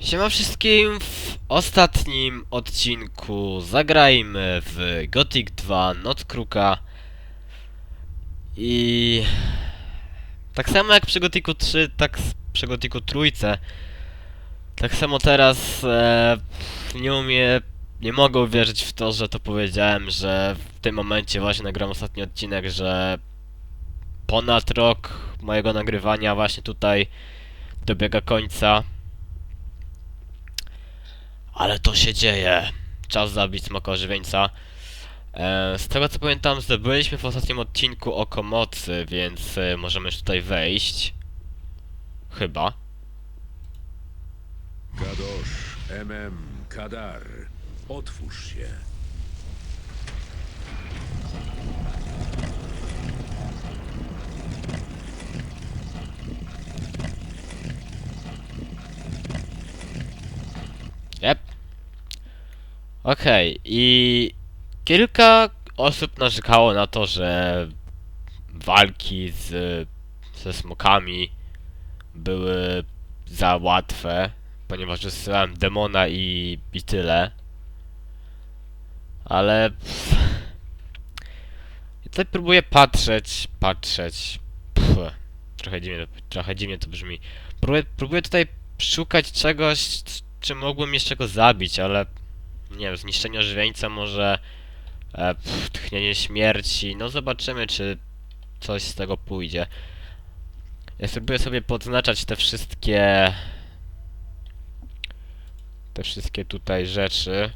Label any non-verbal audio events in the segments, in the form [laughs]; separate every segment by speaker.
Speaker 1: Siema wszystkim, w ostatnim odcinku zagrajmy w Gothic 2 Notkruka i tak samo jak przy Gothicu 3, tak przy Gothicu trójce tak samo teraz e, nie umiem, nie mogę uwierzyć w to, że to powiedziałem, że w tym momencie właśnie nagram ostatni odcinek, że ponad rok mojego nagrywania właśnie tutaj dobiega końca. Ale to się dzieje. Czas zabić smoka ożywieńca. E, z tego co pamiętam, zdobyliśmy w ostatnim odcinku oko mocy, więc e, możemy już tutaj wejść. Chyba.
Speaker 2: Kadosz, MM, Kadar, otwórz się.
Speaker 1: Okej, i kilka osób narzekało na to, że walki z, ze smokami były za łatwe, ponieważ wysyłałem demona i, i tyle. Ale pff, tutaj próbuję patrzeć, patrzeć. Pff, trochę dziwnie, trochę dziwnie to brzmi. Próbuję, próbuję tutaj szukać czegoś, c- czym mógłbym jeszcze go zabić, ale nie wiem, zniszczenie ożywieńca może e, pff, tchnienie śmierci, no zobaczymy czy coś z tego pójdzie. Ja spróbuję sobie podznaczać te wszystkie te wszystkie tutaj rzeczy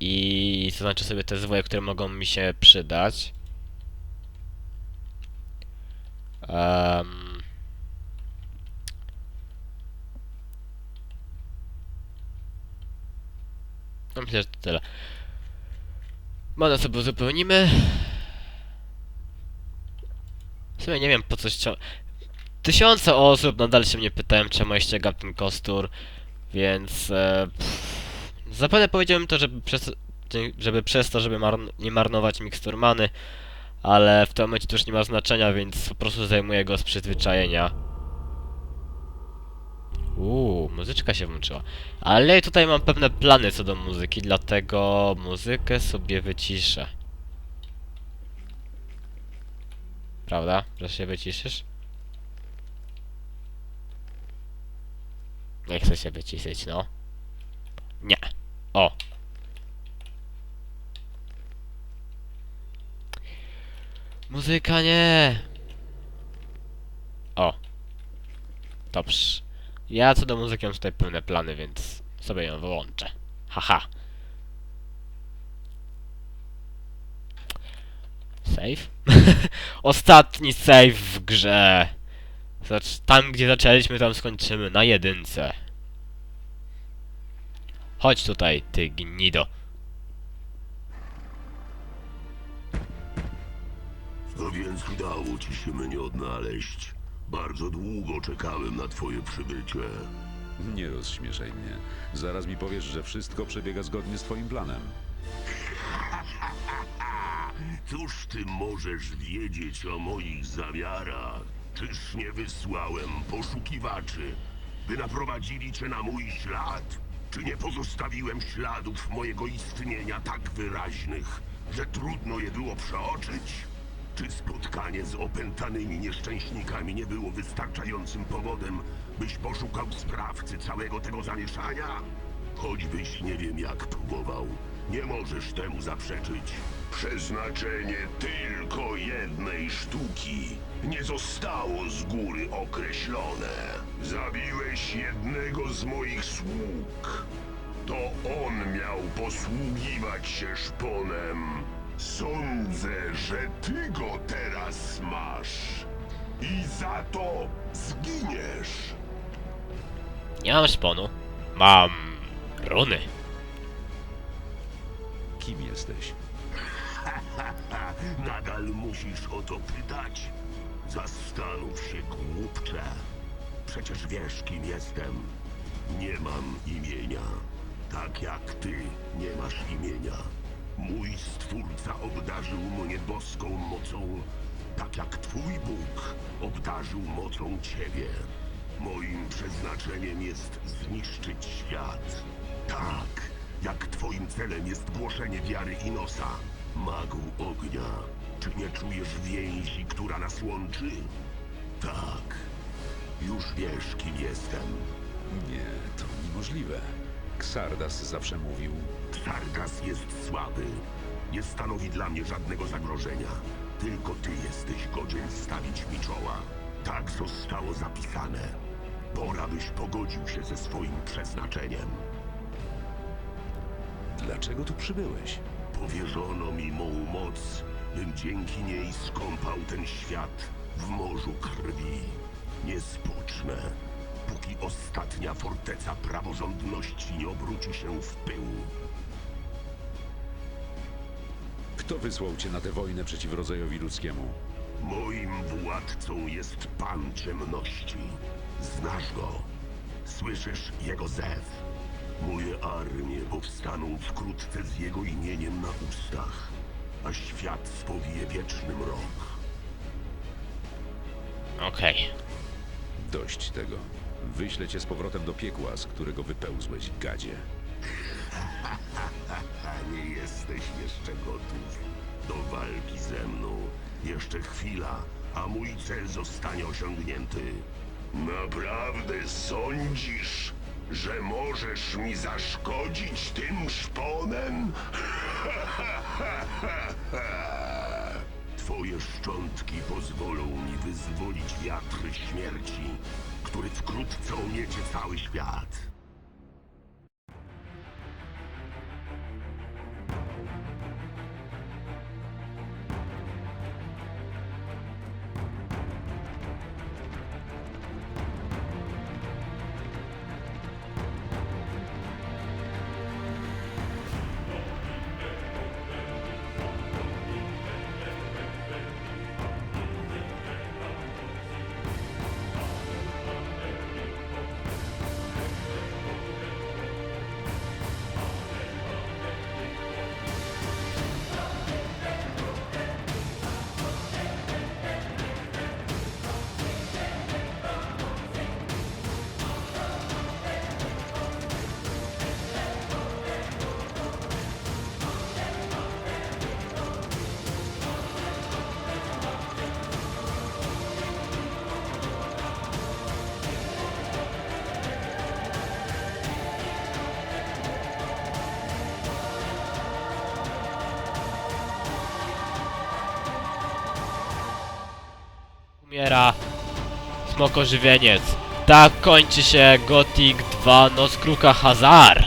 Speaker 1: i zaznaczę sobie te zwoje, które mogą mi się przydać. Um, no myślę, że to tyle. Mana sobie uzupełnimy. W sumie nie wiem po co. Tysiące osób nadal się mnie pytają, czemu ja ściągam ten kostur, więc... E, zapewne powiedziałem to, żeby przez, żeby przez to, żeby marn nie marnować mikstur many, ale w tym momencie to już nie ma znaczenia, więc po prostu zajmuję go z przyzwyczajenia. Uuu, muzyczka się włączyła. Ale tutaj mam pewne plany co do muzyki, dlatego muzykę sobie wyciszę. Prawda? Że się wyciszysz? Nie chcę się wyciszyć, no. Nie. O. Muzyka nie. O. Dobrze. Ja co do muzyki mam tutaj pełne plany, więc sobie ją wyłączę. Haha. Save? [laughs] Ostatni save w grze. Zacz tam gdzie zaczęliśmy, tam skończymy. Na jedynce. Chodź tutaj, ty gnido.
Speaker 3: No więc udało ci się mnie odnaleźć. Bardzo długo czekałem na twoje przybycie.
Speaker 2: Nie rozśmieszaj mnie. Zaraz mi powiesz, że wszystko przebiega zgodnie z twoim planem. [laughs]
Speaker 3: Cóż ty możesz wiedzieć o moich zamiarach? Czyż nie wysłałem poszukiwaczy, by naprowadzili cię na mój ślad? Czy nie pozostawiłem śladów mojego istnienia tak wyraźnych, że trudno je było przeoczyć? Czy spotkanie z opętanymi nieszczęśnikami nie było wystarczającym powodem, byś poszukał sprawcy całego tego zamieszania? Choćbyś nie wiem jak próbował, nie możesz temu zaprzeczyć. Przeznaczenie tylko jednej sztuki nie zostało z góry określone. Zabiłeś jednego z moich sług. To on miał posługiwać się szponem. Sądzę, że ty go teraz masz. I za to zginiesz.
Speaker 1: Nie mam szponu. Mam runy.
Speaker 2: Kim jesteś? [laughs]
Speaker 3: Nadal musisz o to pytać? Zastanów się, głupcze. Przecież wiesz, kim jestem. Nie mam imienia. Tak jak ty nie masz imienia. Mój stwórca obdarzył mnie boską mocą, tak jak twój Bóg obdarzył mocą ciebie. Moim przeznaczeniem jest zniszczyć świat. Tak, jak twoim celem jest głoszenie wiary Inosa, magu ognia. Czy nie czujesz więzi, która nas łączy? Tak, już wiesz, kim jestem.
Speaker 2: Nie, to niemożliwe. Xardas zawsze mówił,
Speaker 3: Sargas jest słaby. Nie stanowi dla mnie żadnego zagrożenia. Tylko ty jesteś godzien stawić mi czoła. Tak zostało zapisane. Pora byś pogodził się ze swoim przeznaczeniem.
Speaker 2: dlaczego tu przybyłeś?
Speaker 3: Powierzono mi mą moc, bym dzięki niej skąpał ten świat w morzu krwi. Nie spocznę, póki ostatnia forteca praworządności nie obróci się w pył.
Speaker 2: Kto wysłał cię na tę wojnę przeciw rodzajowi ludzkiemu?
Speaker 3: Moim władcą jest Pan Ciemności. Znasz go. Słyszysz jego zew. Moje armie powstaną wkrótce z jego imieniem na ustach, a świat spowie wieczny mrok.
Speaker 1: Okej.
Speaker 2: Dość tego. Wyślę cię z powrotem do piekła, z którego wypełzłeś, gadzie. [laughs]
Speaker 3: Nie jesteś jeszcze gotów do walki ze mną. Jeszcze chwila, a mój cel zostanie osiągnięty. Naprawdę sądzisz, że możesz mi zaszkodzić tym szponem? [laughs] Twoje szczątki pozwolą mi wyzwolić wiatr śmierci, wkrótce omiecie cały świat.
Speaker 1: Umiera smoko żywieniec. Tak kończy się Gothic 2 Noc Kruka Hazar.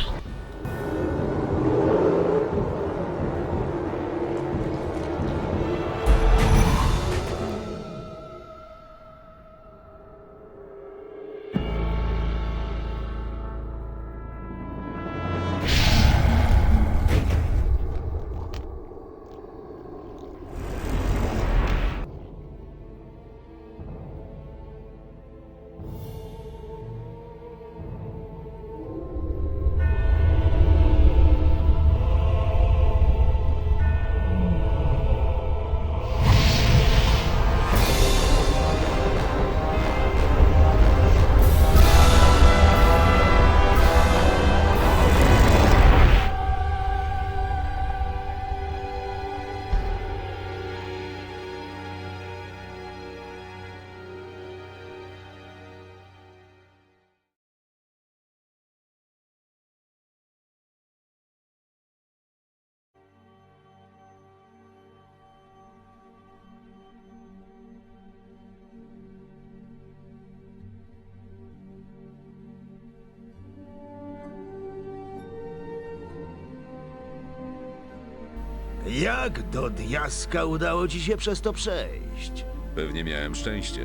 Speaker 4: Jak do diaska udało ci się przez to przejść?
Speaker 2: Pewnie miałem szczęście.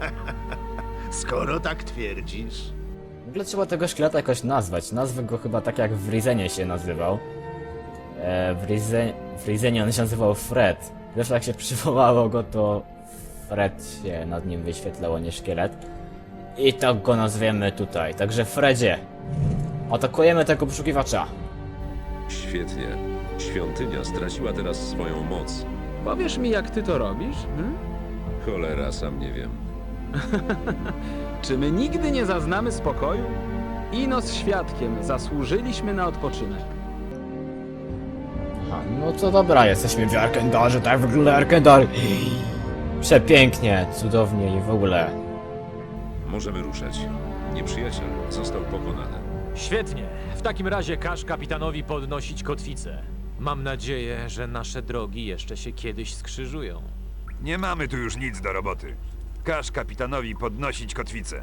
Speaker 2: [laughs]
Speaker 4: Skoro tak twierdzisz.
Speaker 5: W ogóle trzeba tego szkieleta jakoś nazwać. Nazwę go chyba tak jak w Rizenie się nazywał. E, w, Rize, w Rizenie on się nazywał Fred. Zresztą jak się przywołało go, to Fred się nad nim wyświetlał, a nie szkielet. I tak go nazwiemy tutaj. Także Fredzie, atakujemy tego poszukiwacza.
Speaker 2: Świetnie. Świątynia straciła teraz swoją moc.
Speaker 6: Powiesz mi, jak ty to robisz? Hm?
Speaker 2: Cholera, sam nie wiem. [laughs]
Speaker 6: Czy my nigdy nie zaznamy spokoju? Ino z świadkiem zasłużyliśmy na odpoczynek.
Speaker 5: A, no to dobra, jesteśmy w Arkendarze, tak wygląda Arkendar. Przepięknie, cudownie i w ogóle.
Speaker 7: Możemy ruszać. Nieprzyjaciel został pokonany.
Speaker 8: Świetnie. W takim razie każ kapitanowi podnosić kotwicę. Mam nadzieję, że nasze drogi jeszcze się kiedyś skrzyżują.
Speaker 9: Nie mamy tu już nic do roboty. Każ kapitanowi podnosić kotwicę.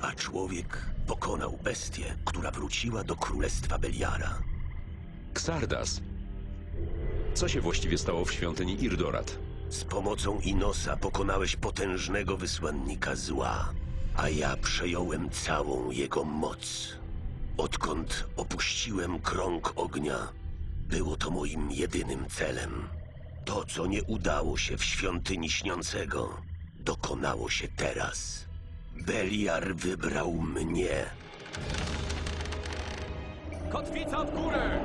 Speaker 3: A człowiek pokonał bestię, która wróciła do królestwa Beliara.
Speaker 2: Xardas. Co się właściwie stało w świątyni Irdorat?
Speaker 3: Z pomocą Inosa pokonałeś potężnego wysłannika zła, a ja przejąłem całą jego moc. Odkąd opuściłem krąg ognia, było to moim jedynym celem. To, co nie udało się w świątyni śniącego, dokonało się teraz. Beliar wybrał mnie.
Speaker 8: Kotwica w górę!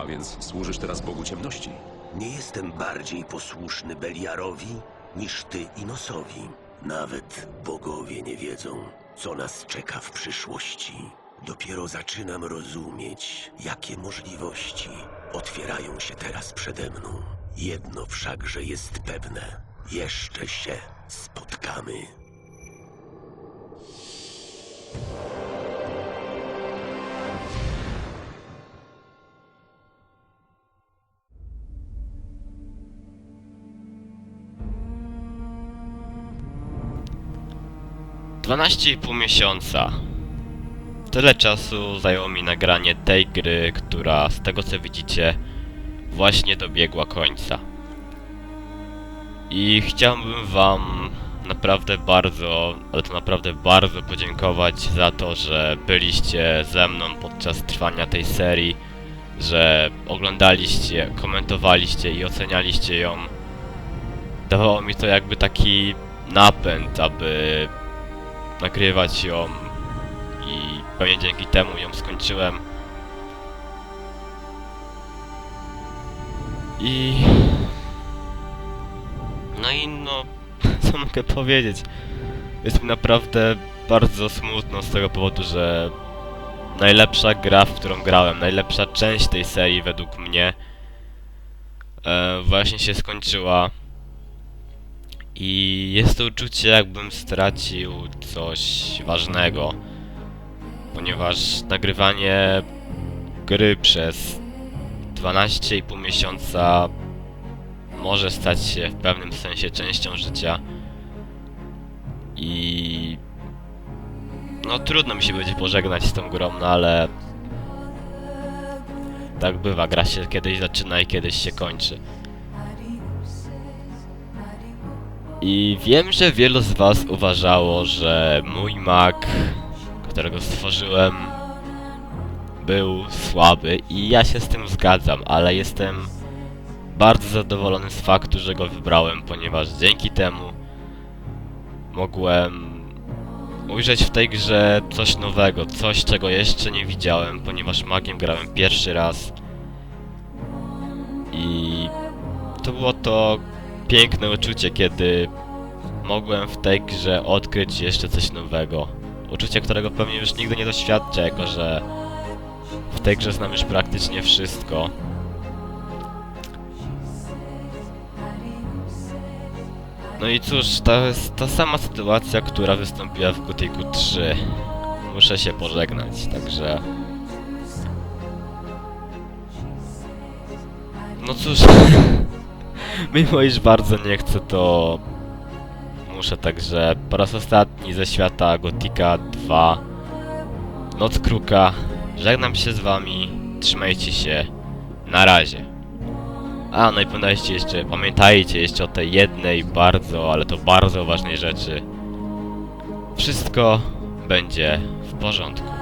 Speaker 2: A więc służysz teraz Bogu Ciemności?
Speaker 3: Nie jestem bardziej posłuszny Beliarowi niż ty Inosowi. Nawet bogowie nie wiedzą, co nas czeka w przyszłości. Dopiero zaczynam rozumieć, jakie możliwości otwierają się teraz przede mną. Jedno wszakże jest pewne: jeszcze się spotkamy.
Speaker 1: Dwanaście i pół miesiąca. Tyle czasu zajęło mi nagranie tej gry, która z tego co widzicie właśnie dobiegła końca. I chciałbym wam naprawdę bardzo, ale to naprawdę bardzo podziękować za to, że byliście ze mną podczas trwania tej serii, że oglądaliście, komentowaliście i ocenialiście ją. Dawało mi to jakby taki napęd, aby nagrywać ją i pewnie dzięki temu ją skończyłem. I... No i no, [laughs] co mogę powiedzieć? Jest mi naprawdę bardzo smutno z tego powodu, że najlepsza gra, w którą grałem, najlepsza część tej serii według mnie e, właśnie się skończyła. I jest to uczucie, jakbym stracił coś ważnego. Ponieważ nagrywanie gry przez 12,5 miesiąca może stać się w pewnym sensie częścią życia. I no trudno mi się będzie pożegnać z tą grą, no ale tak bywa, gra się kiedyś zaczyna i kiedyś się kończy. I wiem, że wielu z was uważało, że mój Mac, którego stworzyłem, był słaby i ja się z tym zgadzam, ale jestem bardzo zadowolony z faktu, że go wybrałem, ponieważ dzięki temu mogłem ujrzeć w tej grze coś nowego, coś czego jeszcze nie widziałem, ponieważ magiem grałem pierwszy raz i to było to piękne uczucie, kiedy mogłem w tej grze odkryć jeszcze coś nowego. Uczucie, którego pewnie już nigdy nie doświadczę, jako że w tej grze znam już praktycznie wszystko. No i cóż, to jest ta sama sytuacja, która wystąpiła w Gothicu 3. Muszę się pożegnać, także... No cóż... [laughs] Mimo iż bardzo nie chcę, to muszę także po raz ostatni ze świata Gotika 2 Noc Kruka żegnam się z wami, trzymajcie się, na razie. A, no i pamiętajcie jeszcze, pamiętajcie jeszcze o tej jednej bardzo, ale to bardzo ważnej rzeczy. Wszystko będzie w porządku.